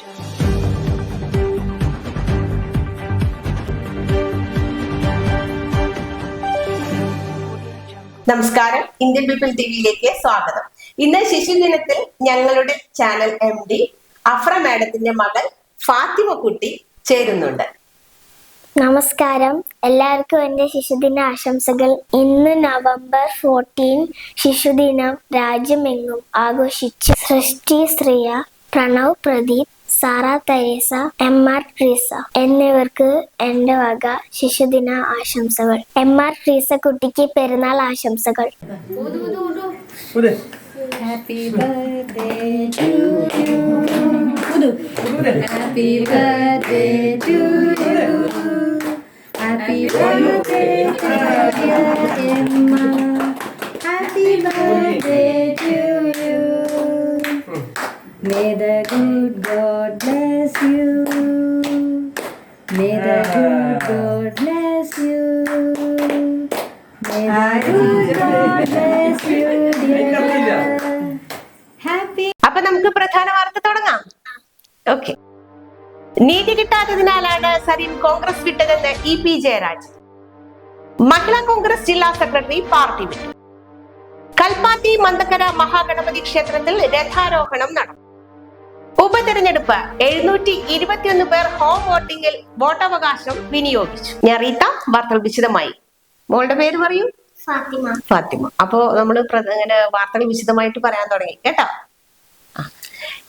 നമസ്കാരം. Indian people ടിവിയിലേക്ക് സ്വാഗതം. ഇന്ന് ശിശുദിനത്തിൽ ഞങ്ങളുടെ ചാനൽ എം ഡി അഫ്ര മാഡത്തിന്റെ മകൾ ഫാത്തിമ കുട്ടി ചേരുന്നുണ്ട്. നമസ്കാരം. എല്ലാവർക്കും എന്റെ ശിശുദിന ആശംസകൾ. ഇന്ന് നവംബർ ഫോർട്ടീൻ ശിശുദിനം രാജ്യമെങ്ങും ആഘോഷിച്ചു Srishti Shreya Pranav Pradeep Sara Teresa M R Treesa എന്നിവർക്ക് എന്റെ വക ശിശുദിന ആശംസകൾ. എം ആർ ട്രീസ കുട്ടിക്ക് പെരുന്നാൾ ആശംസകൾ. Happy birthday to you. May the good God bless you. May the good God bless you. May the good God bless you, dear. Happy. അപ്പൊ നമുക്ക് പ്രധാന വാർത്ത തുടങ്ങാം. ഓക്കെ നീതി കിട്ടാത്തതിനാലാണ് സരീൻ കോൺഗ്രസ് വിട്ടതെന്ന് ഇ പി ജയരാജ്. മഹിളാ കോൺഗ്രസ് ജില്ലാ സെക്രട്ടറി പാർട്ടി വിട്ടു. കൽപ്പാത്തി മന്ദക്കര മഹാഗണപതി ക്ഷേത്രത്തിൽ രഥാരോഹണം നടന്നു. ഉപതെരഞ്ഞെടുപ്പ് എഴുന്നൂറ്റി ഇരുപത്തിയൊന്ന് പേർ ഹോം വോട്ടിംഗിൽ വോട്ടവകാശം വിനിയോഗിച്ചു. ഞാൻ റീത്ത വാർത്തകൾ വിശദമായി. മോളുടെ പേര് പറയൂ? ഫാത്തിമ. ഫാത്തിമ. അപ്പോ നമ്മൾ ഇങ്ങനെ വാർത്തകൾ വിശദമായിട്ട് പറയാൻ തുടങ്ങി. കേട്ടോ.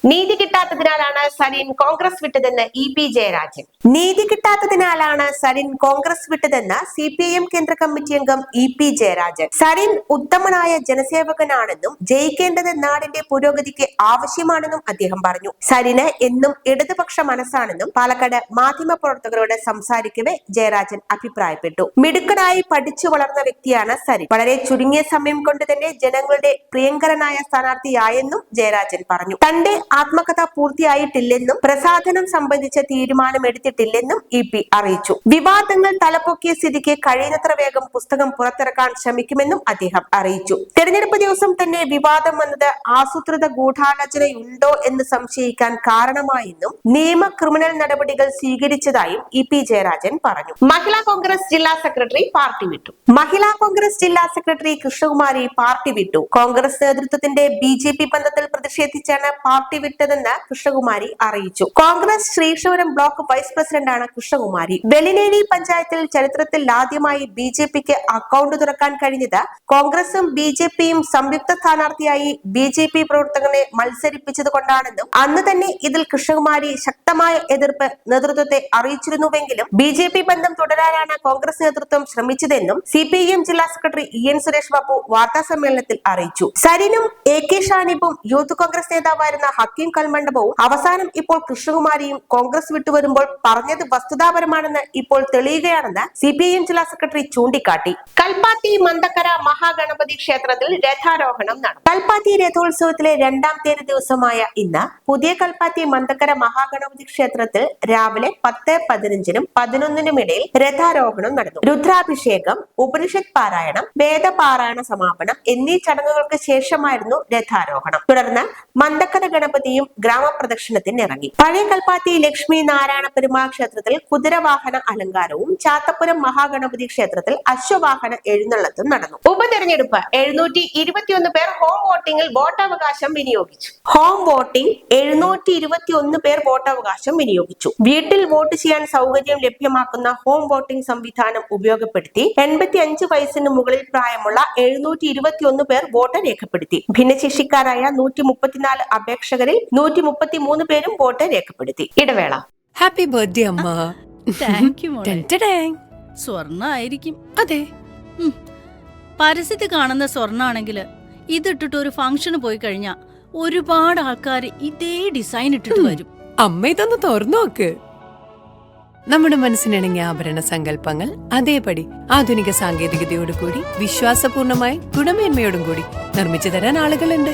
നീതി കിട്ടാത്തതിനാലാണ് സരിൻ കോൺഗ്രസ് വിട്ടതെന്ന് ഇ പി ജയരാജൻ. നീതി കിട്ടാത്തതിനാലാണ് സരിൻ കോൺഗ്രസ് വിട്ടതെന്ന് സി പി ഐ എം കേന്ദ്ര കമ്മിറ്റി അംഗം ഇ പി ജയരാജൻ. സലീൻ ഉത്തമനായ ജനസേവകനാണെന്നും ജയിക്കേണ്ടത് നാടിന്റെ പുരോഗതിക്ക് ആവശ്യമാണെന്നും അദ്ദേഹം പറഞ്ഞു. സലിന് എന്നും ഇടതുപക്ഷ മനസ്സാണെന്നും പാലക്കാട് മാധ്യമ പ്രവർത്തകരോട് സംസാരിക്കവേ ജയരാജൻ അഭിപ്രായപ്പെട്ടു. മിടുക്കനായി പഠിച്ചു വളർന്ന വ്യക്തിയാണ് സരിൻ വളരെ ചുരുങ്ങിയ സമയം കൊണ്ട് തന്നെ ജനങ്ങളുടെ പ്രിയങ്കരനായ സ്ഥാനാർത്ഥിയായെന്നും ജയരാജൻ പറഞ്ഞു. തന്റെ ആത്മകഥ പൂർത്തിയായിട്ടില്ലെന്നും പ്രസാധനം സംബന്ധിച്ച തീരുമാനം എടുത്തിട്ടില്ലെന്നും ഇ പി അറിയിച്ചു. വിവാദങ്ങൾ തലപ്പൊക്കിയ സ്ഥിതിക്ക് കഴിയുന്നത്ര വേഗം പുസ്തകം പുറത്തിറക്കാൻ ശ്രമിക്കുമെന്നും അദ്ദേഹം അറിയിച്ചു. തെരഞ്ഞെടുപ്പ് ദിവസം തന്നെ വിവാദം വന്നത് ആസൂത്രിത ഗൂഢാലോചനയുണ്ടോ എന്ന് സംശയിക്കാൻ കാരണമായെന്നും നിയമ ക്രിമിനൽ നടപടികൾ സ്വീകരിച്ചതായും ഇ പി ജയരാജൻ പറഞ്ഞു. മഹിളാ കോൺഗ്രസ് ജില്ലാ സെക്രട്ടറി പാർട്ടി വിട്ടു. മഹിളാ കോൺഗ്രസ് ജില്ലാ സെക്രട്ടറി കൃഷ്ണകുമാരി പാർട്ടി വിട്ടു. കോൺഗ്രസ് നേതൃത്വത്തിന്റെ ബി ജെ പി ബന്ധത്തിൽ പ്രതിഷേധിച്ചാണ് പാർട്ടി വിട്ടതെന്ന് കൃഷ്ണകുമാരി അറിയിച്ചു. കോൺഗ്രസ് ശ്രീശൂരം ബ്ലോക്ക് വൈസ് പ്രസിഡന്റാണ് കൃഷ്ണകുമാരി. വെളിനേരി പഞ്ചായത്തിൽ ചരിത്രത്തിൽ ആദ്യമായി ബി ജെ പിക്ക് അക്കൗണ്ട് തുറക്കാൻ കഴിഞ്ഞത് കോൺഗ്രസും ബി ജെ പിയും സംയുക്ത സ്ഥാനാർത്ഥിയായി ബി ജെ പി പ്രവർത്തകനെ മത്സരിപ്പിച്ചത് കൊണ്ടാണെന്നും അന്ന് തന്നെ ഇതിൽ കൃഷ്ണകുമാരി ശക്തമായ എതിർപ്പ് നേതൃത്വത്തെ അറിയിച്ചിരുന്നുവെങ്കിലും ബി ജെ പി ബന്ധം തുടരാനാണ് കോൺഗ്രസ് നേതൃത്വം ശ്രമിച്ചതെന്നും സി പി എം ജില്ലാ secretary E N Suresh Babu വാർത്താ സമ്മേളനത്തിൽ അറിയിച്ചു. സരിനും എ കെ ഷാനിബും യൂത്ത് കോൺഗ്രസ് നേതാവായിരുന്ന ഹക്കീം കൽമണ്ഡപവും അവസാനം ഇപ്പോൾ കൃഷ്ണകുമാരിയും കോൺഗ്രസ് വിട്ടുവരുമ്പോൾ പറഞ്ഞത് വസ്തുതാപരമാണെന്ന് ഇപ്പോൾ തെളിയുകയാണെന്ന് സി പി ഐ എം ജില്ലാ സെക്രട്ടറി ചൂണ്ടിക്കാട്ടി. കൽപ്പാത്തി മന്തക്കര മഹാഗണപതി ക്ഷേത്രത്തിൽ രഥാരോഹണം നടന്നു. കൽപ്പാത്തി രഥോത്സവത്തിലെ രണ്ടാം തീയതി ദിവസമായ ഇന്ന് പുതിയ കൽപ്പാത്തി മന്തക്കര മഹാഗണപതി ക്ഷേത്രത്തിൽ രാവിലെ പത്ത് പതിനഞ്ചിനും പതിനൊന്നിനും ഇടയിൽ രഥാരോഹണം നടന്നു. രുദ്രാഭിഷേകം ഉപനിഷത് പാരായണം വേദപാരായണ സമാപനം എന്നീ ചടങ്ങുകൾക്ക് ശേഷമായിരുന്നു രഥാരോഹണം. തുടർന്ന് മന്തക്കര ഗണപതിയും ഗ്രാമപ്രദക്ഷിണത്തിന് ഇറങ്ങി. പഴയ കൽപ്പാത്തി ലക്ഷ്മി നാരായണ പെരുമാൾ ക്ഷേത്രത്തിൽ കുതിരവാഹന അലങ്കാരവും ചാത്തപ്പുരം മഹാഗണപതി ക്ഷേത്രത്തിൽ അശ്വവാഹന എഴുന്നള്ളത്തും നടന്നു. ഉപതെരഞ്ഞെടുപ്പ് എഴുന്നൂറ്റി ഇരുപത്തിയൊന്ന് പേർ ഹോം വോട്ടിംഗിൽ വോട്ടവകാശം വിനിയോഗിച്ചു. ഹോം വോട്ടിംഗ് എഴുന്നൂറ്റി ഇരുപത്തിയൊന്ന് പേർ വോട്ടവകാശം വിനിയോഗിച്ചു. വീട്ടിൽ വോട്ട് ചെയ്യാൻ സൗകര്യം ലഭ്യമാക്കുന്ന ഹോം വോട്ടിംഗ് സംവിധാനം ഉപയോഗപ്പെടുത്തി എൺപത്തി അഞ്ച് വയസ്സിന് മുകളിൽ പ്രായമുള്ള എഴുന്നൂറ്റി ഇരുപത്തിയൊന്ന് പേർ വോട്ട് രേഖപ്പെടുത്തി. ഭിന്നശേഷിക്കാരായ നൂറ്റി മുപ്പത്തിനാല് അപേക്ഷകരിൽ നൂറ്റി മുപ്പത്തി മൂന്ന് പേരും വോട്ട് രേഖപ്പെടുത്തി. ഇടവേള. Happy birthday amma. Thank you. സ്വർണ ആയിരിക്കും അതെ. പരസ്യത്തിൽ കാണുന്ന സ്വർണാണെങ്കിൽ ഇതിട്ടിട്ട് ഒരു ഫംഗ്ഷന് പോയി കഴിഞ്ഞാ ഒരുപാട് ആൾക്കാർ ഇതേ ഡിസൈൻ ഇട്ടിട്ട് വരും. അമ്മ ഇതൊന്ന് തുറന്നു നോക്ക്. നമ്മുടെ മനസ്സിനിണങ്ങിയ ആഭരണ സങ്കല്പങ്ങൾ അതേപടി ആധുനിക സാങ്കേതികതയോടുകൂടി വിശ്വാസപൂർണമായി ഗുണമേന്മയോടും കൂടി നിർമ്മിച്ചു തരാൻ ആളുകളുണ്ട്.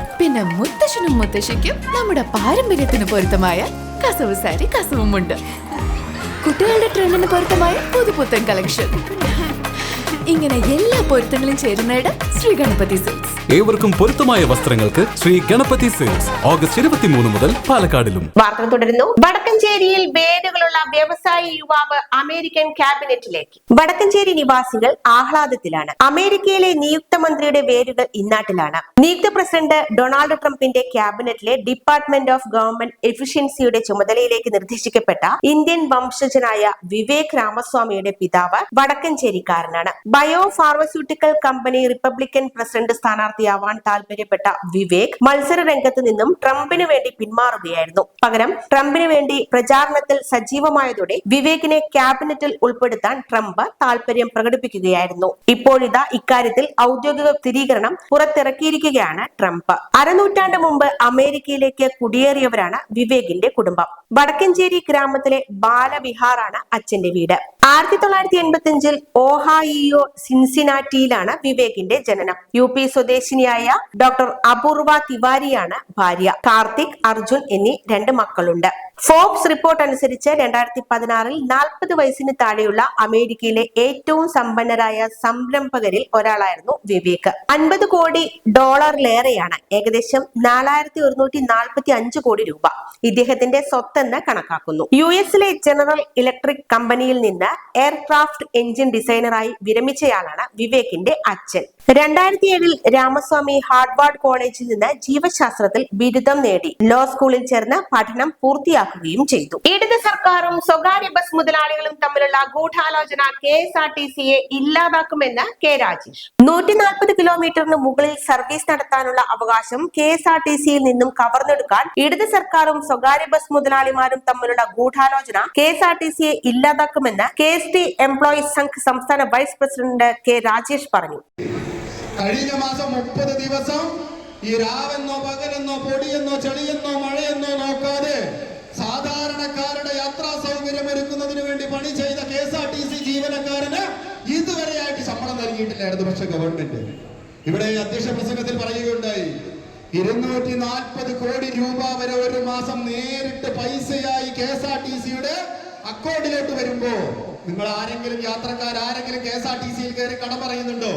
പിന്നെ മുത്തശ്ശനും മുത്തശ്ശിക്കും നമ്മുടെ പാരമ്പര്യത്തിന് പൊരുത്തമായ കസവ് സാരി കസവുമുണ്ട്. കുട്ടികളുടെ ട്രെൻഡിന് പൊരുത്തമായ പുതുപുത്തൻ കളക്ഷൻ ഇങ്ങനെ എല്ലാ പൊരുത്തങ്ങളും ചേരുന്നിടം ശ്രീ ഗണപതി സിൽക്സ് ഏവർക്കും പൊരുത്തമായ വസ്ത്രങ്ങൾക്ക് ശ്രീ ഗണപതി സിൽക്സ് ഓഗസ്റ്റ് ഇരുപത്തിമൂന്ന് മുതൽ പാലക്കാടിലും. വാർത്തകൾ തുടരുന്നു. വടക്കഞ്ചേരിയിൽ വേരുകളുള്ള വ്യവസായി യുവാവ് അമേരിക്കൻ ക്യാബിനറ്റിലേക്ക്. വടക്കഞ്ചേരി നിവാസികൾ ആഹ്ലാദത്തിലാണ്. അമേരിക്കയിലെ നിയുക്ത മന്ത്രിയുടെ വേരുകൾ ഇന്നാട്ടിലാണ്. നിയുക്ത പ്രസിഡന്റ് ഡൊണാൾഡ് ട്രംപിന്റെ ക്യാബിനറ്റിലെ ഡിപ്പാർട്ട്മെന്റ് ഓഫ് ഗവൺമെന്റ് എഫിഷ്യൻസിയുടെ ചുമതലയിലേക്ക് നിർദ്ദേശിക്കപ്പെട്ട ഇന്ത്യൻ വംശജനായ വിവേക് രാമസ്വാമിയുടെ പിതാവ് വടക്കഞ്ചേരിക്കാരനാണ്. Bio pharmaceutical company Republican president സ്ഥാനാർത്ഥിയാവാൻ താല്പര്യപ്പെട്ട വിവേക് മത്സര രംഗത്ത് നിന്നും ട്രംപിന് വേണ്ടി പിന്മാറുകയായിരുന്നു. പകരം ട്രംപിന് വേണ്ടി പ്രചാരണത്തിൽ സജീവമായതോടെ വിവേകിനെ ക്യാബിനറ്റിൽ ഉൾപ്പെടുത്താൻ ട്രംപ് താല്പര്യം പ്രകടിപ്പിക്കുകയായിരുന്നു. ഇപ്പോഴിതാ ഇക്കാര്യത്തിൽ ഔദ്യോഗിക സ്ഥിരീകരണം പുറത്തിറക്കിയിരിക്കുകയാണ് ട്രംപ്. അരനൂറ്റാണ്ട് മുമ്പ് അമേരിക്കയിലേക്ക് കുടിയേറിയവരാണ് വിവേകിന്റെ കുടുംബം. വടക്കഞ്ചേരി ഗ്രാമത്തിലെ ബാലവിഹാറാണ് അച്ഛന്റെ വീട്. ആയിരത്തി തൊള്ളായിരത്തി എൺപത്തി അഞ്ചിൽ ഓഹായിയോ സിൻസിനാറ്റിയിലാണ് വിവേകിന്റെ ജനനം. യു പി സ്വദേശിനിയായ ഡോക്ടർ അപൂർവ തിവാരിയാണ് ഭാര്യ. കാർത്തിക് അർജുൻ എന്നീ രണ്ട് മക്കളുണ്ട്. ഫോബ്സ് റിപ്പോർട്ട് അനുസരിച്ച് രണ്ടായിരത്തി പതിനാറിൽ നാൽപ്പത് വയസ്സിന് താഴെയുള്ള അമേരിക്കയിലെ ഏറ്റവും സമ്പന്നരായ സംരംഭകരിൽ ഒരാളായിരുന്നു വിവേക്. അൻപത് കോടി ഡോളറിലേറെയാണ് ഏകദേശം നാലായിരത്തി ഒരുന്നൂറ്റി നാൽപ്പത്തി അഞ്ച് കോടി രൂപ ഇദ്ദേഹത്തിന്റെ സ്വത്തെന്ന് കണക്കാക്കുന്നു. യു എസിലെ ജനറൽ ഇലക്ട്രിക് കമ്പനിയിൽ നിന്ന് എയർക്രാഫ്റ്റ് എഞ്ചിൻ ഡിസൈനറായി വിരമിച്ചയാളാണ് വിവേകിന്റെ അച്ഛൻ. രണ്ടായിരത്തി ഏഴിൽ രാമസ്വാമി ഹാർഡ്വാർഡ് കോളേജിൽ നിന്ന് ജീവശാസ്ത്രത്തിൽ ബിരുദം നേടി. ലോ സ്കൂളിൽ ചേർന്ന് പഠനം പൂർത്തിയാക്കുകയും ചെയ്തു. ഇടത് സർക്കാരും സ്വകാര്യ ബസ് മുതലാളികളും തമ്മിലുള്ള ഗൂഢാലോചന കെ എസ് ആർ ടി സിയെ ഇല്ലാതാക്കുമെന്ന് കെ രാജേഷ്. നൂറ്റി നാൽപ്പത് കിലോമീറ്ററിന് മുകളിൽ സർവീസ് നടത്താനുള്ള അവകാശം കെ എസ് ആർ ടി സിയിൽ നിന്നും കവർന്നെടുക്കാൻ ഇടത് സർക്കാരും സ്വകാര്യ ബസ് മുതലാളിമാരും തമ്മിലുള്ള ഗൂഢാലോചന കെ എസ് ആർ ടി സിയെ ഇല്ലാതാക്കുമെന്ന് K S T employees Sangh സംസ്ഥാന വൈസ് പ്രസിഡന്റ് കെ രാജേഷ് പറഞ്ഞു. കഴിഞ്ഞ മാസം മുപ്പത് ദിവസം ഈ രാവെന്നോ പകലെന്നോ പൊടിയെന്നോ ചെളിയെന്നോ മഴയെന്നോ നോക്കാതെ സാധാരണക്കാരുടെ യാത്രാ സൗകര്യം ഒരുക്കുന്നതിന് വേണ്ടി പണി ചെയ്ത K S R T C ജീവനക്കാരന് ഇതുവരെയായിട്ട് ശമ്പളം നൽകിയിട്ടില്ലായിരുന്നു പക്ഷെ ഗവൺമെന്റ്. ഇവിടെ അധ്യക്ഷ പ്രസംഗത്തിൽ പറയുകയുണ്ടായി ഇരുന്നൂറ്റി നാൽപ്പത് കോടി രൂപ വരെ ഒരു മാസം നേരിട്ട് പൈസയായി കെ എസ് ആർ ടി സിയുടെ അക്കൗണ്ടിലോട്ട് വരുമ്പോ നിങ്ങൾ ആരെങ്കിലും യാത്രക്കാർ ആരെങ്കിലും കെ എസ് ആർ ടി സിയിൽ കയറി കടം പറയുന്നുണ്ടോ?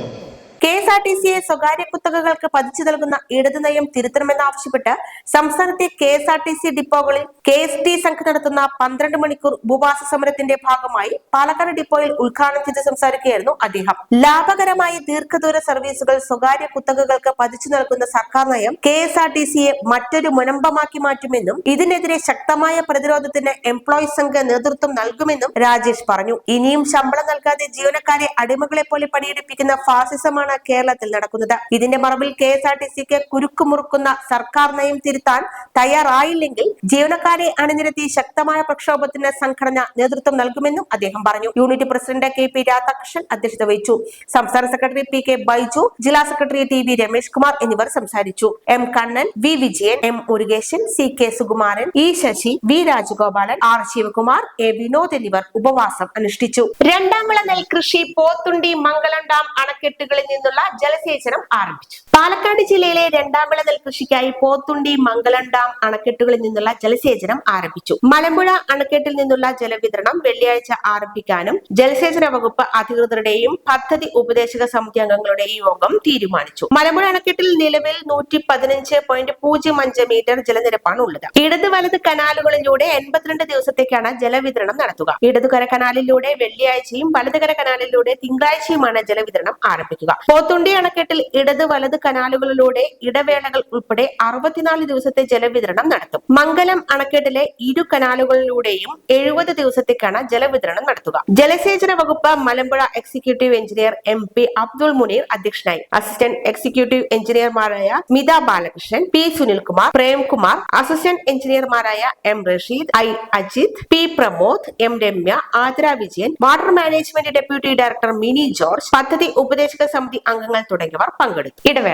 കെ എസ് ആർ ടി സിയെ സ്വകാര്യ കുത്തകകൾക്ക് പതിച്ചു നൽകുന്ന ഇടതു നയം തിരുത്തണമെന്നാവശ്യപ്പെട്ട് സംസ്ഥാനത്തെ K S R T C ഡിപ്പോകളിൽ K S T സംഘം നടത്തുന്ന പന്ത്രണ്ട് മണിക്കൂർ ഉപവാസ സമരത്തിന്റെ ഭാഗമായി പാലക്കാട് ഡിപ്പോയിൽ ഉദ്ഘാടനം ചെയ്ത് സംസാരിക്കുകയായിരുന്നു അദ്ദേഹം. ലാഭകരമായ ദീർഘദൂര സർവീസുകൾ സ്വകാര്യ കുത്തകകൾക്ക് പതിച്ചു നൽകുന്ന സർക്കാർ നയം കെ എസ് ആർ ടി സിയെ മറ്റൊരു മുനമ്പമാക്കി മാറ്റുമെന്നും ഇതിനെതിരെ ശക്തമായ പ്രതിരോധത്തിന് എംപ്ലോയീസ് സംഘ നേതൃത്വം നൽകുമെന്നും രാജേഷ് പറഞ്ഞു. ഇനിയും ശമ്പളം നൽകാതെ ജീവനക്കാരെ അടിമകളെ പോലെ പണിയെടുപ്പിക്കുന്ന ഫാസിസമാണ് കേരളത്തിൽ നടക്കുന്നത്. ഇതിന്റെ മറവിൽ കെ എസ് ആർ ടി സിക്ക് കുരുക്കുമുറുക്കുന്ന സർക്കാർ നയം തിരുത്താൻ തയ്യാറായില്ലെങ്കിൽ ജീവനക്കാരെ അണിനിരത്തി ശക്തമായ പ്രക്ഷോഭത്തിന് സംഘടന നേതൃത്വം നൽകുമെന്നും അദ്ദേഹം പറഞ്ഞു. Unit president K P Radhakrishnan അധ്യക്ഷത വഹിച്ചു. സംസ്ഥാന സെക്രട്ടറി പി കെ ബൈജു ജില്ലാ secretary T V Ramesh Kumar എന്നിവർ സംസാരിച്ചു. M Kannan V Vijayan M Murukesan C K Sukumaran E Sasi V Rajagopalan R Sivakumar A Vinod എന്നിവർ ഉപവാസം അനുഷ്ഠിച്ചു. രണ്ടാം വിള നെൽകൃഷി പോത്തുണ്ടി മംഗളം ഡാം അണക്കെട്ടുകളിൽ നിന്നുള്ള ജലസേചനം ആരംഭിച്ചു. പാലക്കാട് ജില്ലയിലെ രണ്ടാം വിള നെൽകൃഷിക്കായി പോത്തുണ്ടി മംഗളം ഡാം അണക്കെട്ടുകളിൽ നിന്നുള്ള ജലസേചനം ആരംഭിച്ചു. മലമ്പുഴ അണക്കെട്ടിൽ നിന്നുള്ള ജലവിതരണം വെള്ളിയാഴ്ച ആരംഭിക്കാനും ജലസേചന വകുപ്പ് അധികൃതരുടെയും പദ്ധതി ഉപദേശക സമിതി അംഗങ്ങളുടെയും യോഗം തീരുമാനിച്ചു. മലമ്പുഴ അണക്കെട്ടിൽ നിലവിൽ നൂറ്റി പതിനഞ്ച് പോയിന്റ് പൂജ്യം അഞ്ച് മീറ്റർ ജലനിരപ്പാണ് ഉള്ളത്. ഇടത് വലത് കനാലുകളിലൂടെ എൺപത്തിരണ്ട് ദിവസത്തേക്കാണ് ജലവിതരണം നടത്തുക. ഇടതുകര കനാലിലൂടെ വെള്ളിയാഴ്ചയും വലതുകര കനാലിലൂടെ തിങ്കളാഴ്ചയുമാണ് ജലവിതരണം ആരംഭിക്കുക. പോത്തുണ്ടി അണക്കെട്ടിൽ ഇടത് വലത് കനാലുകളിലൂടെ ഇടവേളകൾ ഉൾപ്പെടെ അറുപത്തിനാല് ദിവസത്തെ ജലവിതരണം നടത്തും. മംഗലം അണക്കെട്ടിലെ ഇരു കനാലുകളിലൂടെയും എഴുപത് ദിവസത്തേക്കാണ് ജലവിതരണം നടത്തുക. ജലസേചന വകുപ്പ് Malampuzha executive engineer M P Abdul Munir അധ്യക്ഷനായി. അസിസ്റ്റന്റ് എക്സിക്യൂട്ടീവ് എഞ്ചിനീയർമാരായ Mitha Balakrishnan P Sunilkumar Premkumar assistant എഞ്ചിനീയർമാരായ M Rasheed I Ajith P Pramod M Ramya Athira Vijayan water management deputy director Mini George പദ്ധതി ഉപദേശക സമിതി അംഗങ്ങൾ തുടങ്ങിയവർ പങ്കെടുത്തു. ഇടവേള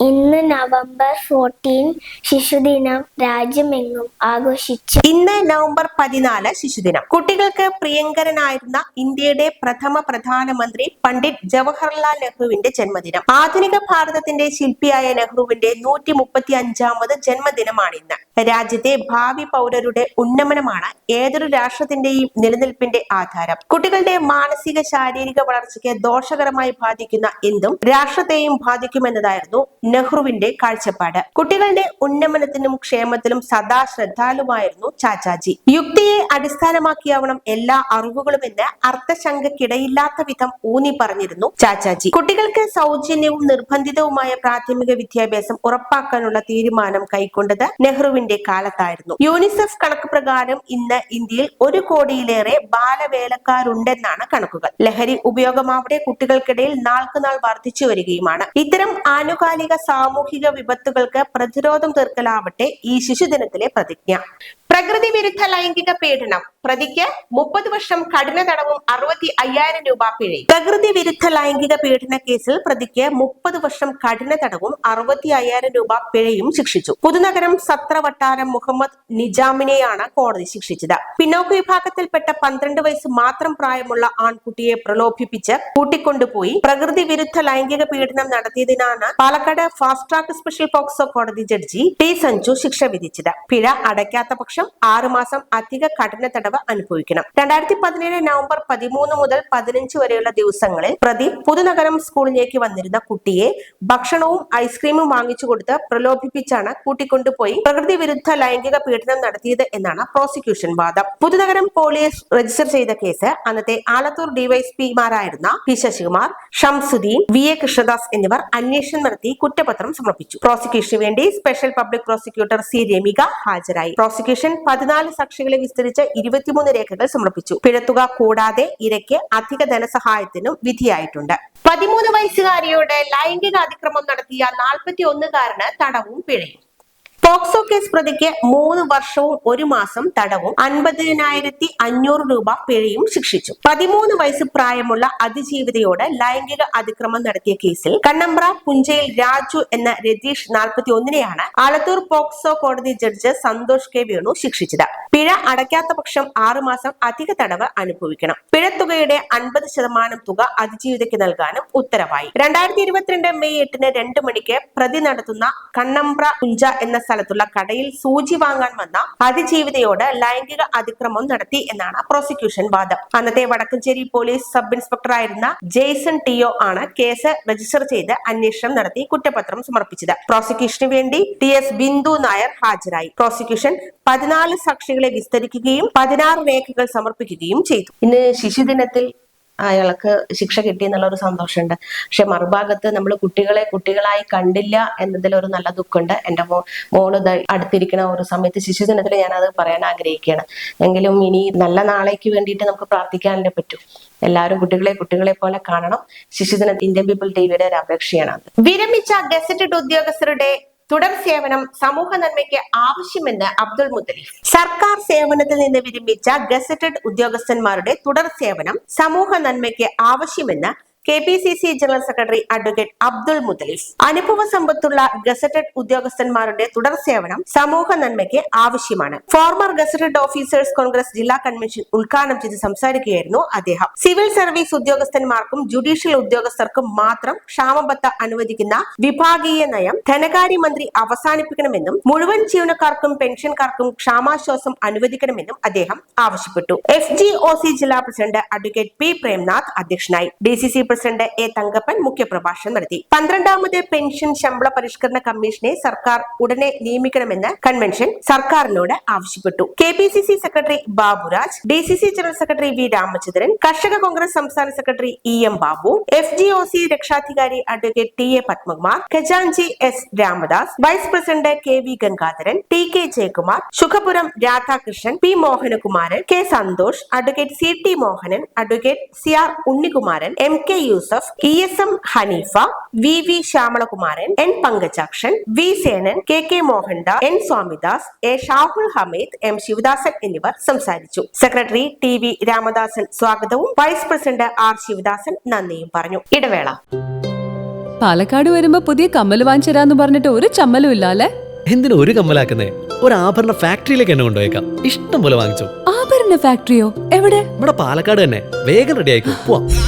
ഇന്ന് നവംബർ ഫോർട്ടീൻ ശിശുദിനം രാജ്യമെങ്ങും ആഘോഷിച്ചു ഇന്ന് നവംബർ പതിനാല് ശിശുദിനം. കുട്ടികൾക്ക് പ്രിയങ്കരനായിരുന്ന ഇന്ത്യയുടെ പ്രഥമ പ്രധാനമന്ത്രി പണ്ഡിറ്റ് ജവഹർലാൽ നെഹ്റുവിന്റെ ജന്മദിനം. ആധുനിക ഭാരതത്തിന്റെ ശില്പിയായ നെഹ്റുവിന്റെ നൂറ്റി മുപ്പത്തി അഞ്ചാമത് ജന്മദിനമാണ് ഇന്ന് രാജ്യത്തെ ഭാവി പൗരരുടെ ഉന്നമനമാണ് ഏതൊരു രാഷ്ട്രത്തിന്റെയും നിലനിൽപ്പിന്റെ ആധാരം. കുട്ടികളുടെ മാനസിക ശാരീരിക വളർച്ചയ്ക്ക് ദോഷകരമായി ബാധിക്കുന്ന എന്തും രാഷ്ട്രത്തെയും ബാധിക്കുമെന്നതായിരുന്നു നെഹ്റുവിന്റെ കാഴ്ചപ്പാട്. കുട്ടികളുടെ ഉന്നമനത്തിനും ക്ഷേമത്തിലും സദാ ശ്രദ്ധാലുമായിരുന്നു ചാച്ചാജി. യുക്തിയെ അടിസ്ഥാനമാക്കിയാവണം എല്ലാ അറിവുകളും എന്ന് അർത്ഥശങ്കക്കിടയില്ലാത്ത വിധം ഊന്നി പറഞ്ഞിരുന്നു ചാച്ചാജി. കുട്ടികൾക്ക് സൗജന്യവും നിർബന്ധിതവുമായ പ്രാഥമിക വിദ്യാഭ്യാസം ഉറപ്പാക്കാനുള്ള തീരുമാനം കൈക്കൊണ്ടത് നെഹ്റുവിന്റെ കാലത്തായിരുന്നു. യൂണിസെഫ് കണക്ക് പ്രകാരം ഇന്ന് ഇന്ത്യയിൽ ഒരു കോടിയിലേറെ ബാലവേലക്കാരുണ്ടെന്നാണ് കണക്കുകൾ. ലഹരി ഉപയോഗമാവട്ടെ കുട്ടികൾക്കിടയിൽ നാൾക്കുനാൾ വർദ്ധിച്ചു വരികയുമാണ്. ഇത്തരം ആനുകാലിക സാമൂഹിക വിപത്തുകൾക്ക് പ്രതിരോധം തീർക്കലാവട്ടെ ഈ ശിശുദിനത്തിലെ പ്രതിജ്ഞ. പ്രകൃതി വിരുദ്ധ ലൈംഗിക പീഡനം. പ്രതിക്ക് മുപ്പത് വർഷം കഠിന തടവും അറുപത്തി അയ്യായിരം രൂപ പിഴയും. പ്രകൃതി വിരുദ്ധ ലൈംഗിക പീഡന കേസിൽ പ്രതിക്ക് മുപ്പത് വർഷം കഠിന തടവും അറുപത്തി അയ്യായിരം രൂപ പിഴയും ശിക്ഷിച്ചു. പുതുനഗരം സത്ര വട്ടാരം മുഹമ്മദ് നിജാമിനെയാണ് കോടതി ശിക്ഷിച്ചത്. പിന്നോക്ക വിഭാഗത്തിൽപ്പെട്ട പന്ത്രണ്ട് വയസ്സ് മാത്രം പ്രായമുള്ള ആൺകുട്ടിയെ പ്രലോഭിപ്പിച്ച് കൂട്ടിക്കൊണ്ടുപോയി പ്രകൃതി വിരുദ്ധ ലൈംഗിക പീഡനം നടത്തിയതിനാണ് Palakkad fast track special POCSO കോടതി ജഡ്ജി ടി സഞ്ജു ശിക്ഷ വിധിച്ചത്. പിഴ അടയ്ക്കാത്ത പക്ഷം ആറുമാസം അധിക കഠിന തടവ് അനുഭവിക്കണം. രണ്ടായിരത്തി പതിനേഴ് നവംബർ പതിമൂന്ന് മുതൽ പതിനഞ്ച് വരെയുള്ള ദിവസങ്ങളിൽ പ്രതി പുതുനഗരം സ്കൂളിലേക്ക് വന്നിരുന്ന കുട്ടിയെ ഭക്ഷണവും ഐസ്ക്രീമും വാങ്ങിച്ചു കൊടുത്ത് പ്രലോഭിപ്പിച്ചാണ് കൂട്ടിക്കൊണ്ടുപോയി പ്രകൃതി വിരുദ്ധ ലൈംഗിക പീഡനം നടത്തിയത് എന്നാണ് പ്രോസിക്യൂഷൻ വാദം. പുതുനഗരം പോലീസ് രജിസ്റ്റർ ചെയ്ത കേസ് അന്നത്തെ Alathur ഡിവൈഎസ്പിമാരായിരുന്ന P Sasikumar Shamsudheen V A Krishnadas എന്നിവർ അന്വേഷണം നടത്തി കുറ്റപത്രം സമർപ്പിച്ചു. പ്രോസിക്യൂഷന് വേണ്ടി special public prosecutor C Ramika ഹാജരായി. പ്രോസിക്യൂഷൻ പതിനാല് സാക്ഷികളെ വിസ്തരിച്ച് ഇരുപത്തിമൂന്ന് രേഖകൾ സമർപ്പിച്ചു. പിഴത്തുക കൂടാതെ ഇരയ്ക്ക് അധിക ധനസഹായത്തിനും വിധിയായിട്ടുണ്ട്. പതിമൂന്ന് വയസ്സുകാരിയോട് ലൈംഗിക അതിക്രമം നടത്തിയ നാൽപ്പത്തി ഒന്നുകാരന് തടവും പിഴയും. പോക്സോ കേസ് പ്രതിക്ക് മൂന്ന് വർഷവും ഒരു മാസം തടവും അൻപതിനായിരത്തി അഞ്ഞൂറ് രൂപ പിഴയും ശിക്ഷിച്ചു. പതിമൂന്ന് വയസ്സ് പ്രായമുള്ള അതിജീവിതയോട് ലൈംഗിക അതിക്രമം നടത്തിയ കേസിൽ കണ്ണമ്പ്ര പുഞ്ചയിൽ രാജു എന്ന രതീഷ് നാൽപ്പത്തി ഒന്നിനെയാണ് ആലത്തൂർ പോക്സോ കോടതി ജഡ്ജ് സന്തോഷ് കെ വേണു ശിക്ഷിച്ചത്. പിഴ അടയ്ക്കാത്ത പക്ഷം ആറുമാസം അധിക തടവ് അനുഭവിക്കണം. പിഴത്തുകയുടെ അൻപത് ശതമാനം തുക അതിജീവിതയ്ക്ക് നൽകാനും ഉത്തരവായി. രണ്ടായിരത്തി ഇരുപത്തിരണ്ട് മെയ് എട്ടിന് രണ്ട് മണിക്ക് പ്രതി നടത്തുന്ന കണ്ണമ്പ്ര പുഞ്ച എന്ന സ്ഥലത്തുള്ള കടയിൽ സൂചി വാങ്ങാൻ വന്ന അതിജീവിതയോട് ലൈംഗിക അതിക്രമം നടത്തി എന്നാണ് പ്രോസിക്യൂഷൻ വാദം. അന്നത്തെ വടക്കഞ്ചേരി പോലീസ് സബ് ഇൻസ്പെക്ടർ ആയിരുന്ന ജെയ്സൺ ടിഒ ആണ് കേസ് രജിസ്റ്റർ ചെയ്ത് അന്വേഷണം നടത്തി കുറ്റപത്രം സമർപ്പിച്ചത്. പ്രോസിക്യൂഷന് വേണ്ടി ടി എസ് ബിന്ദു നായർ ഹാജരായി. പ്രോസിക്യൂഷൻ പതിനാല് സാക്ഷികളെ വിസ്തരിക്കുകയും പതിനാറ് രേഖകൾ സമർപ്പിക്കുകയും ചെയ്തു. ഇന്ന് ശിശുദിനത്തിൽ അയാൾക്ക് ശിക്ഷ കിട്ടി എന്നുള്ള ഒരു സന്തോഷമുണ്ട്. പക്ഷെ മറുഭാഗത്ത് നമ്മൾ കുട്ടികളെ കുട്ടികളായി കണ്ടില്ല എന്നതിൽ ഒരു നല്ല ദുഃഖമുണ്ട്. എന്റെ മോ മോൾ അടുത്തിരിക്കുന്ന ഒരു സമയത്ത് ശിശുദിനത്തിൽ ഞാൻ അത് പറയാൻ ആഗ്രഹിക്കുകയാണ്. എങ്കിലും ഇനി നല്ല നാളേക്ക് വേണ്ടിയിട്ട് നമുക്ക് പ്രാർത്ഥിക്കാനല്ലേ പറ്റൂ. എല്ലാവരും കുട്ടികളെ കുട്ടികളെ പോലെ കാണണം. ശിശുദിന ഇന്ത്യൻ പീപ്പിൾ ടിവിയുടെ ഒരു അപേക്ഷയാണ് വിരമിച്ച ഗസറ്റഡ് ഉദ്യോഗസ്ഥരുടെ തുടർ സേവനം സമൂഹ നന്മയ്ക്ക് ആവശ്യമെന്ന് അബ്ദുൾ മുത്തലിഫ്. സർക്കാർ സേവനത്തിൽ നിന്ന് വിരമിച്ച ഗസറ്റഡ് ഉദ്യോഗസ്ഥന്മാരുടെ തുടർ സേവനം സമൂഹ നന്മയ്ക്ക് ആവശ്യമെന്ന് K P C C general secretary advocate Abdul Muthalif. അനുഭവ സമ്പത്തുള്ള ഗസറ്റഡ് ഉദ്യോഗസ്ഥന്മാരുടെ തുടർ സേവനം സമൂഹ നന്മയ്ക്ക് ആവശ്യമാണ്. ഫോർമർ ഗസറ്റഡ് ഓഫീസേഴ്സ് കോൺഗ്രസ് ജില്ലാ കൺവെൻഷൻ ഉദ്ഘാടനം ചെയ്ത് സംസാരിക്കുകയായിരുന്നു അദ്ദേഹം. സിവിൽ സർവീസ് ഉദ്യോഗസ്ഥന്മാർക്കും ജുഡീഷ്യൽ ഉദ്യോഗസ്ഥർക്കും മാത്രം ക്ഷാമബത്ത അനുവദിക്കുന്ന വിഭാഗീയ നയം ധനകാര്യമന്ത്രി അവസാനിപ്പിക്കണമെന്നും മുഴുവൻ ജീവനക്കാർക്കും പെൻഷൻകാർക്കും ക്ഷാമാശ്വാസം അനുവദിക്കണമെന്നും അദ്ദേഹം ആവശ്യപ്പെട്ടു. എഫ് ജി ഒ സി ജില്ലാ പ്രസിഡന്റ് അഡ്വക്കേറ്റ് പി പ്രേംനാഥ് അധ്യക്ഷനായി. D C C president A Thankappan മുഖ്യപ്രഭാഷണം നടത്തി. പന്ത്രണ്ടാമത് പെൻഷൻ ശമ്പള പരിഷ്കരണ കമ്മീഷനെ സർക്കാർ ഉടനെ നിയമിക്കണമെന്ന് കൺവെൻഷൻ സർക്കാരിനോട് ആവശ്യപ്പെട്ടു. K P C C secretary Baburaj D C C general secretary V Ramachandran കർഷക കോൺഗ്രസ് സംസ്ഥാന secretary E M Babu F G O C രക്ഷാധികാരി advocate T A Padmakumar ഖജാൻജി S Ramadas vice president K V Gangadharan T K Jayakumar Sukhapuram Radhakrishnan P Mohanakumaran K Santhosh advocate C T Mohanan advocate C R Unnikumaran M K Yusuf E S M Hanifa V V Shyamalakumaran N Pankajakshan V Senan K K Mohandas N Swamidas A Shahul Hameed M Sivadasan എന്നിവർ സംസാരിച്ചു. Secretary T V Ramadasan സ്വാഗതവും. Vice president R Sivadasan നന്ദിയും പറഞ്ഞു. ഇടവേള. പാലക്കാട് വരുമ്പോ പുതിയ കമ്മൽ വാങ്ങിച്ചരാന്ന് പറഞ്ഞിട്ട് ഒരു ചമ്മലും ഇല്ല അല്ലെ എന്തിനു ഒരു കമ്മലാക്കുന്നേ? ഒരു ആഭരണ ഫാക്ടറിയിലേക്ക് എന്നെ കൊണ്ടുപോയേക്കാം. ഇഷ്ടം പോലെ വാങ്ങിച്ചു. ആഭരണ ഫാക്ടറിയോ? എവിടെ? ഇവിടെ പാലക്കാട് തന്നെ. വേഗം റെഡി ആയിക്കോ. പോവാം.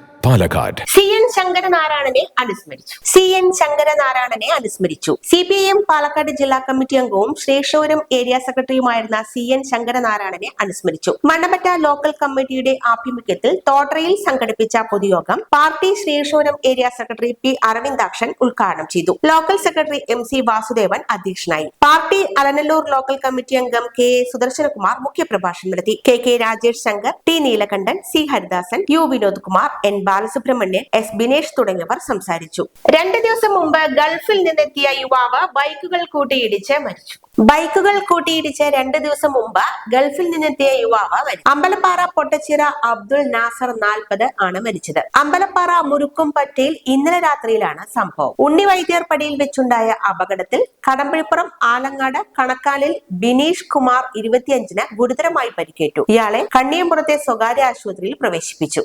Palakkad. C N ശങ്കരനാരായണനെ അനുസ്മരിച്ചു. സി എൻ ശങ്കരനാരായണനെ അനുസ്മരിച്ചു. C P I M Palakkad ജില്ലാ കമ്മിറ്റി അംഗവും ശ്രീശോരം ഏരിയ സെക്രട്ടറിയുമായിരുന്ന സി എൻ ശങ്കരനാരായണനെ അനുസ്മരിച്ചു. മണ്ണപ്പറ്റ ലോക്കൽ കമ്മിറ്റിയുടെ ആഭിമുഖ്യത്തിൽ തോട്ടറയിൽ സംഘടിപ്പിച്ച പൊതുയോഗം പാർട്ടി ശ്രീശോരം ഏരിയ സെക്രട്ടറി പി അരവിന്ദാക്ഷൻ ഉദ്ഘാടനം ചെയ്തു. Local secretary M C Vasudevan അധ്യക്ഷനായി. പാർട്ടി അലനല്ലൂർ ലോക്കൽ കമ്മിറ്റി അംഗം കെ എ സുദർശനകുമാർ മുഖ്യപ്രഭാഷണം നടത്തി. K K Rajesh Shankar T Neelakandan C Haridasan U Vinod Kumar N Balasubramanian S Binesh തുടങ്ങിയവർ സംസാരിച്ചു. രണ്ടു ദിവസം മുമ്പ് ഗൾഫിൽ നിന്നെത്തിയ യുവാവ് ബൈക്കുകൾ കൂട്ടിയിടിച്ച് മരിച്ചു. ബൈക്കുകൾ കൂട്ടിയിടിച്ച് രണ്ട് ദിവസം മുമ്പ് ഗൾഫിൽ നിന്നെത്തിയ യുവാവ് മരിച്ചു. അമ്പലപ്പാറ പൊട്ടച്ചിറ അബ്ദുൾ നാസർ നാൽപ്പത് ആണ് മരിച്ചത്. അമ്പലപ്പാറ മുരുക്കുംപറ്റയിൽ ഇന്നലെ രാത്രിയിലാണ് സംഭവം. ഉണ്ണി വൈദ്യർ പടിയിൽ വെച്ചുണ്ടായ അപകടത്തിൽ കടമ്പഴിപ്പുറം ആലങ്ങാട് കണക്കാലിൽ ബിനീഷ് കുമാർ ഇരുപത്തിയഞ്ചിന് ഗുരുതരമായി പരിക്കേറ്റു. ഇയാളെ കണ്ണിയമ്പുറത്തെ സ്വകാര്യ ആശുപത്രിയിൽ പ്രവേശിപ്പിച്ചു.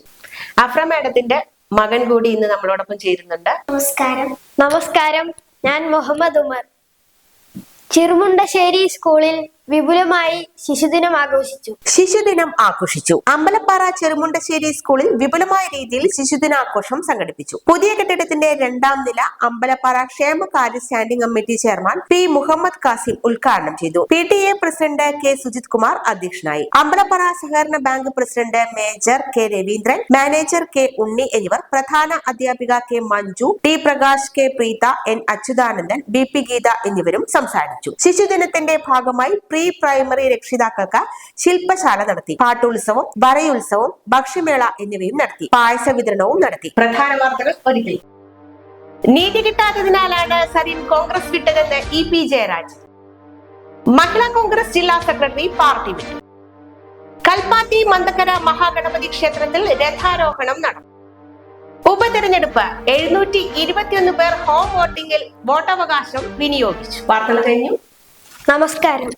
അഫ്ര മാഡത്തിന്റെ മകൻ കൂടി ഇന്ന് നമ്മളോടൊപ്പം ചേരുന്നുണ്ട്. നമസ്കാരം. നമസ്കാരം. ഞാൻ മുഹമ്മദ് ഉമർ. ചെറുമുണ്ടശ്ശേരി സ്കൂളിൽ വിപുലമായി ശിശുദിനം ആഘോഷിച്ചു. ശിശുദിനം ആഘോഷിച്ചു. അമ്പലപ്പാറ ചെറുമുണ്ടശ്ശേരി സ്കൂളിൽ വിപുലമായ രീതിയിൽ ശിശുദിനാഘോഷം സംഘടിപ്പിച്ചു. പുതിയ കെട്ടിടത്തിന്റെ രണ്ടാം നില അമ്പലപ്പാറ ക്ഷേമകാര്യ standing committee chairman P Muhammad Kasim ഉദ്ഘാടനം ചെയ്തു. P T A president K Sujith Kumar അധ്യക്ഷനായി. അമ്പലപ്പാറ സഹകരണ bank president major K Raveendran manager K Unni എന്നിവർ പ്രധാന അധ്യാപിക K Manju T Prakash K Preetha N Achuthanandan B P Geetha എന്നിവരും സംസാരിച്ചു. ശിശുദിനത്തിന്റെ ഭാഗമായി പ്രീ പ്രൈമറി രക്ഷിതാക്കൾക്ക് ശില്പശാല നടത്തി പാട്ടുത്സവം വരയുത്സവം ഭക്ഷ്യമേള എന്നിവയും നടത്തി പായസ വിതരണവും നടത്തി. പ്രധാന വാർത്തകൾ ഒരിക്കൽ. നീതി കിട്ടാത്തതിനാലാണ് സരിൻ കോൺഗ്രസ് വിട്ടതെന്ന് ഇ പി ജയരാജ്. മഹിളാ കോൺഗ്രസ് ജില്ലാ സെക്രട്ടറി പാർട്ടി വിട്ടു. കൽപ്പാത്തി മന്തക്കര മഹാഗണപതി ക്ഷേത്രത്തിൽ രഥാരോഹണം നടന്നു ഉപതെരഞ്ഞെടുപ്പ് എഴുന്നൂറ്റി ഇരുപത്തിയൊന്ന് പേർ ഹോം വോട്ടിംഗിൽ വോട്ടവകാശം വിനിയോഗിച്ചു. വാർത്തകൾ കഴിഞ്ഞു. നമസ്കാരം.